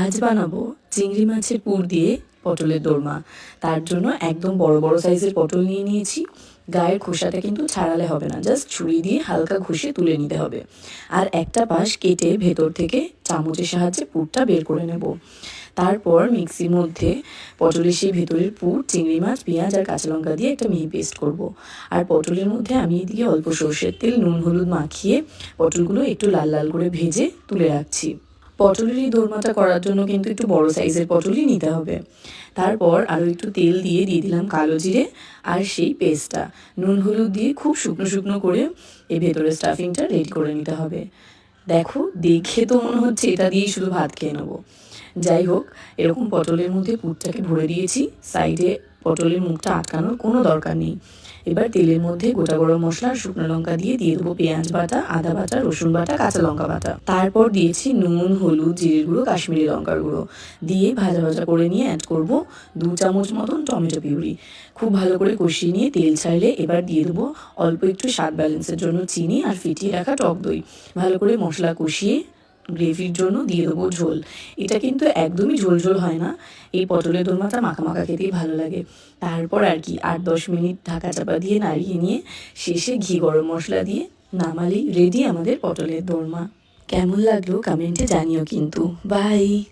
আজ বানাবো চিংড়ি মাছের পুর দিয়ে পটলের দোরমা। তার জন্য একদম বড় বড় সাইজের পটল নিয়ে নিয়েছি। গায়ের খোসাটা কিন্তু ছাড়ালে হবে না, জাস্ট ছুরি দিয়ে হালকা ঘষে তুলে নিতে হবে। আর একটা পাশ কেটে ভেতর থেকে চামচের সাহায্যে পুরটা বের করে নেব। তারপর মিক্সির মধ্যে পটলের সেই ভেতরের পুর, চিংড়ি মাছ, পেঁয়াজ আর কাঁচা লঙ্কা দিয়ে একটা মিহি পেস্ট করব। আর পটলের মধ্যে আমি এদিকে অল্প সর্ষের তেল, নুন, হলুদ মাখিয়ে পটলগুলো একটু লাল লাল করে ভেজে তুলে রাখছি। পটলের এই দোরমাটা করার জন্য কিন্তু একটু বড় সাইজের পটলই নিতে হবে। তারপর আরও একটু তেল দিয়ে দিয়ে দিলাম কালো জিরে আর সেই পেস্টটা। নুন, হলুদ দিয়ে খুব শুকনো শুকনো করে এই ভেতরের স্টাফিংটা রেডি করে নিতে হবে। দেখো, দেখে তো মনে হচ্ছে এটা দিয়েই শুধু ভাত খেয়ে নেব। যাই হোক, এরকম পটলের মধ্যে পুরটাকে ভরে দিয়েছি। সাইডে পটলের মুখটা আটকানোর কোনো দরকার নেই। এবার তেলের মধ্যে গোটা গরম মশলা আর শুকনো লঙ্কা দিয়ে দিয়ে দেবো পেঁয়াজ বাটা, আদা বাটা, রসুন বাটা, কাঁচা লঙ্কা বাটা। তারপর দিয়েছি নুন, হলুদ, জিরের গুঁড়ো, কাশ্মীরি লঙ্কার গুঁড়ো। দিয়ে ভাজা ভাজা করে নিয়ে অ্যাড করব দু চামচ মতন টমেটো পিউরি। খুব ভালো করে কষিয়ে নিয়ে তেল ছাড়লে এবার দিয়ে দেবো অল্প একটু স্বাদ ব্যালেন্সের জন্য চিনি আর ফিটিয়ে রাখা টক দই। ভালো করে মশলা কষিয়ে গ্রেভির জন্য দিয়ে দেবো ঝোল। এটা কিন্তু একদমই ঝোল ঝোল হয় না। এই পটলের দোরমাটা মাখা মাখা খেতেই ভালো লাগে। তারপর আর কি, আট দশ মিনিট ঢাকা চাপা দিয়ে নাড়িয়ে নিয়ে শেষে ঘি গরম মশলা দিয়ে নামালেই রেডি আমাদের পটলের দোরমা। কেমন লাগল কমেন্টে জানিও কিন্তু। বাই